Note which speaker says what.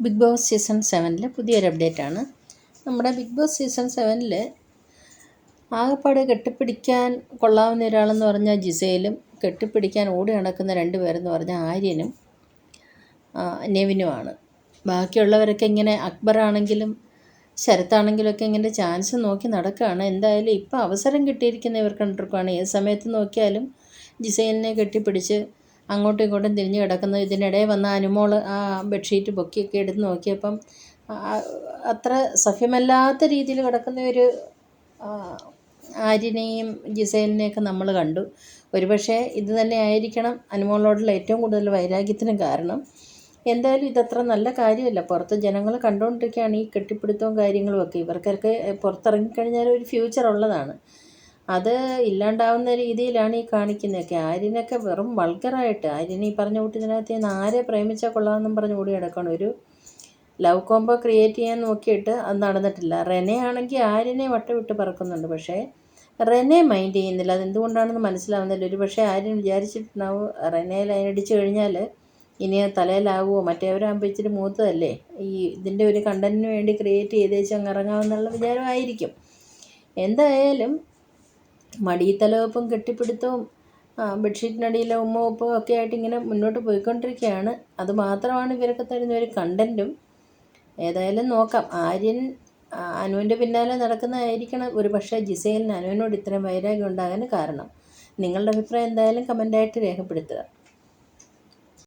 Speaker 1: Big boss season സെവനിലെ പുതിയൊരു update ആണ്. നമ്മുടെ ബിഗ് ബോസ് സീസൺ സെവനിൽ ആകെപ്പാട് കെട്ടിപ്പിടിക്കാൻ കൊള്ളാവുന്ന ഒരാളെന്ന് പറഞ്ഞാൽ ജിസയിലും കെട്ടിപ്പിടിക്കാൻ ഓടി നടക്കുന്ന രണ്ട് പേരെന്ന് പറഞ്ഞാൽ ആര്യനും നെവിനുമാണ്. ബാക്കിയുള്ളവരൊക്കെ ഇങ്ങനെ അക്ബറാണെങ്കിലും ശരത്താണെങ്കിലുമൊക്കെ ഇങ്ങനെ ചാൻസ് നോക്കി നടക്കുകയാണ് എന്തായാലും ഇപ്പോൾ അവസരം കിട്ടിയിരിക്കുന്ന ഇവർ കണ്ടിരിക്കുകയാണ് ഏത് സമയത്ത് നോക്കിയാലും ജിസൈലിനെ കെട്ടിപ്പിടിച്ച് അങ്ങോട്ടും ഇങ്ങോട്ടും തിരിഞ്ഞ് കിടക്കുന്നു ഇതിനിടെ വന്ന അനുമോൾ ആ ബെഡ്ഷീറ്റ് പൊക്കിയൊക്കെ എടുത്ത് നോക്കിയപ്പം അത്ര സഭ്യമല്ലാത്ത രീതിയിൽ കിടക്കുന്ന ഒരു ആര്യനെയും ജിസേലിനെയൊക്കെ നമ്മൾ കണ്ടു. ഒരുപക്ഷെ ഇത് തന്നെ ആയിരിക്കണം അനുമോളോടുള്ള ഏറ്റവും കൂടുതൽ വൈരാഗ്യത്തിന് കാരണം. എന്തായാലും ഇതത്ര നല്ല കാര്യമല്ല. പുറത്ത് ജനങ്ങൾ കണ്ടുകൊണ്ടിരിക്കുകയാണ് ഈ കെട്ടിപ്പിടുത്തവും കാര്യങ്ങളും ഒക്കെ. ഇവർക്കൊക്കെ പുറത്തിറങ്ങിക്കഴിഞ്ഞാൽ ഒരു ഫ്യൂച്ചർ ഉള്ളതാണ്. അത് ഇല്ലാണ്ടാവുന്ന രീതിയിലാണ് ഈ കാണിക്കുന്നതൊക്കെ. ആര്യനൊക്കെ വെറും വൾഗറായിട്ട് ആര്യൻ ഈ പറഞ്ഞ കൂട്ടത്തിനകത്ത് നിന്ന് ആരെ പ്രേമിച്ചാൽ കൊള്ളാമെന്നും പറഞ്ഞ് ഓടി കിടക്കണം ഒരു ലവ് കോംബോ ക്രിയേറ്റ് ചെയ്യാൻ നോക്കിയിട്ട് അത് നടന്നിട്ടില്ല. റെനെ ആണെങ്കിൽ ആര്യനെ വട്ടവിട്ട് പറക്കുന്നുണ്ട്. പക്ഷേ റെനെ മൈൻഡ് ചെയ്യുന്നില്ല. അതെന്തുകൊണ്ടാണെന്ന് മനസ്സിലാവുന്നില്ല. ഒരു പക്ഷേ ആര്യൻ വിചാരിച്ചിട്ടുണ്ടാവും റെനെ ലൈനടിച്ച് കഴിഞ്ഞാൽ ഇനി തലയിലാവുമോ മറ്റേവരാകുമ്പോൾ ഇച്ചിരി മൂത്തതല്ലേ? ഈ ഇതിന്റെ ഒരു കണ്ടന്റിന് വേണ്ടി ക്രിയേറ്റ് ചെയ്തേച്ച് അങ്ങ് ഇറങ്ങാമെന്നുള്ള വിചാരമായിരിക്കും. എന്തായാലും മടിത്തലവെപ്പും കെട്ടിപ്പിടുത്തവും ആ, ബെഡ്ഷീറ്റിനടിയിലെ ഉമ്മവെപ്പും ഒക്കെ ആയിട്ട് ഇങ്ങനെ മുന്നോട്ട് പോയിക്കൊണ്ടിരിക്കുകയാണ്. അത് മാത്രമാണ് ഇവരൊക്കെ തരുന്ന ഒരു കണ്ടന്റും ഏതായാലും നോക്കാം. ആര്യൻ അനുവിന്റെ പിന്നാലെ നടക്കുന്നതായിരിക്കണം. ഒരു പക്ഷേ ജിസേലിന് അനുവിനോട് ഇത്രയും വൈരാഗ്യം ഉണ്ടാകാൻ കാരണം. നിങ്ങളുടെ അഭിപ്രായം എന്തായാലും കമന്റായിട്ട് രേഖപ്പെടുത്തുക.